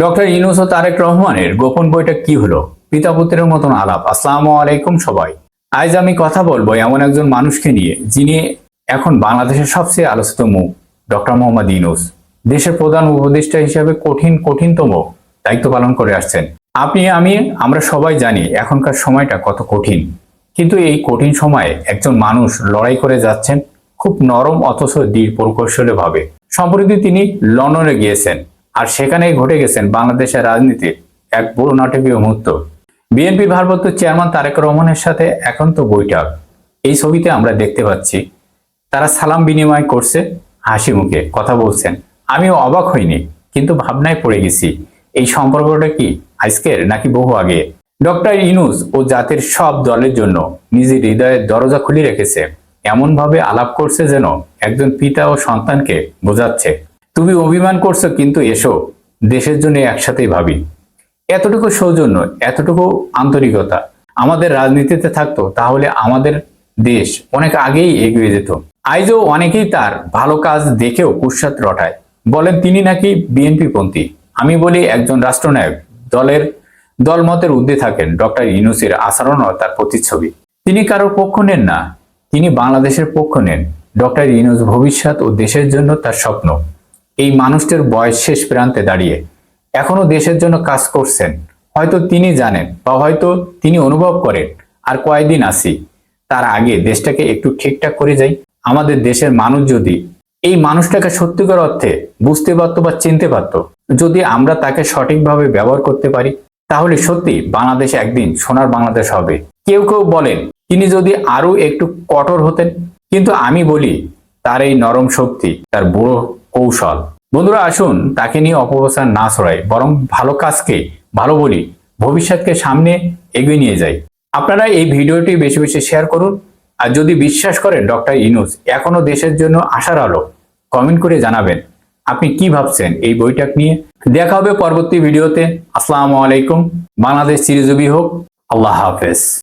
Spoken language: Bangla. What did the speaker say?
ডক্টর ইনুস ও তারেক রহমানের গোপন বইটা কি হলো? পিতা পুত্রের মতন আলাপ। আসসালামু আলাইকুম সবাই। আজ আমি কথা বলব এমন একজন মানুষকে নিয়ে, যিনি এখন বাংলাদেশের সবচেয়ে আলোচিত মুখ, ডক্টর মোহাম্মদ ইনুস দেশের প্রধান উপদেষ্টা হিসেবে কঠিন, কঠিনতম দায়িত্ব পালন করে আসছেন। আপনি, আমি, আমরা সবাই জানি এখনকার সময়টা কত কঠিন। কিন্তু এই কঠিন সময়ে একজন মানুষ লড়াই করে যাচ্ছেন খুব নরম অথচ দৃঢ় প্রকৌশলী ভাবে। সম্প্রতি তিনি লন্ডনে গিয়েছেন। আর সেখানেই ঘটে গেছেন বাংলাদেশের রাজনীতির এক বড় নাটকীয় মুহূর্ত। বিএনপির ভারপ্রাপ্ত চেয়ারম্যান তারেক রহমানের সাথে একান্ত বৈঠক। এই ছবিতে আমরা দেখতে পাচ্ছি, তারা সালাম বিনিময় করছে হাসি মুখে, কথা বলছেন। আমিও অবাক হইনি, কিন্তু ভাবনায় পড়ে গেছি, এই সম্পর্কটা কি আজকের নাকি বহু আগে? ডক্টর ইনুস ও জাতির সব দলের জন্য নিজের হৃদয়ের দরজা খুলে রেখেছে। এমনভাবে আলাপ করছে যেন একজন পিতা ও সন্তানকে বোঝাচ্ছে। তুমি অভিমান করছ, কিন্তু এসো, দেশের জন্য একসাথেই ভাবি। এতটুকু সৌজন্য, এতটুকু আন্তরিকতা আমাদের রাজনীতিতে থাকতো, তাহলে আমাদের দেশ অনেক আগেই এগিয়ে যেত। আইজও অনেকেই তার ভালো কাজ দেখেও কুৎসাত রটায়। বলেন, তিনি নাকি বিএনপি পন্থী? আমি বলি একজন রাষ্ট্রনায়ক। দলের দলমতের ঊর্ধ্বে থাকেন ডক্টর ইনুসের আচরণ ও তার প্রতিচ্ছবি। তিনি কারোর পক্ষ নেন না, তিনি বাংলাদেশের পক্ষ নেন। ডক্টর ইনুস ভবিষ্যৎ ও দেশের জন্য তার স্বপ্ন। এই মানুষটির বয়স শেষ প্রান্তে দাঁড়িয়ে। এখনও দেশের জন্য কাজ করছেন। হয়তো তিনি জানেন বা হয়তো তিনি অনুভব করেন, আর কয়েকদিন আসি তার আগে দেশটাকে একটু ঠিকঠাক করে যাই। আমাদের দেশের মানুষ যদি এই মানুষটাকে সত্যিকার অর্থে বুঝতে পারতো বা চিনতে পারতো, যদি আমরা তাকে সঠিকভাবে ব্যবহার করতে পারি, তাহলে সত্যি বাংলাদেশ একদিন সোনার বাংলাদেশ হবে। কেউ কেউ বলেন, তিনি যদি আরও একটু কঠোর হতেন। কিন্তু আমি বলি, তার এই নরম শক্তি, তার বুড়ো কৌশল। বন্ধুরা, আসুন তাকে নিয়ে অপপ্রচার না ছড়াই, বরং ভালো কাজকে, ভালো বলি, ভবিষ্যৎকে সামনে এগিয়ে নিয়ে যাই। আপনারা এই ভিডিওটি বেশি বেশি শেয়ার করুন, আর যদি বিশ্বাস করেন ডক্টর ইনুস, এখনও দেশের জন্য আশার আলো কমেন্ট করে জানাবেন, আপনি কি ভাবছেন এই বইটা নিয়ে? দেখা হবে পরবর্তী ভিডিওতে। আসসালামু আলাইকুম। বাংলাদেশ চিরজীবী হোক আল্লাহ হাফেজ।